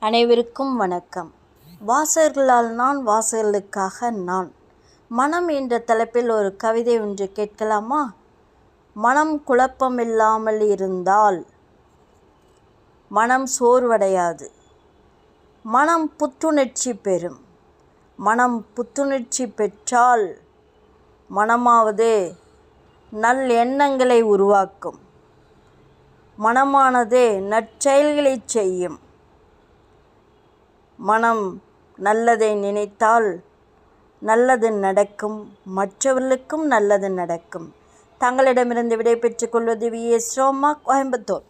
அனைவருக்கும் வணக்கம். வாசகர்களால் நான் வாசகர்களுக்காக நான். மனம் என்ற தலைப்பில் ஒரு கவிதை ஒன்று கேட்கலாமா? மனம் குழப்பமில்லாமல் இருந்தால் மனம் சோர்வடையாது. மனம் புத்துணர்ச்சி பெறும். மனம் புத்துணர்ச்சி பெற்றால் மனமாவது நல் எண்ணங்களை உருவாக்கும். மனமானது நற்செயல்களை செய்யும். மனம் நல்லதை நினைத்தால் நல்லது நடக்கும் மற்றவர்களுக்கும் நல்லது நடக்கும். தங்களிடமிருந்து விடை பெற்றுக் கொள்வது வி எஸ் ரோமா கோயம்புத்தூர்.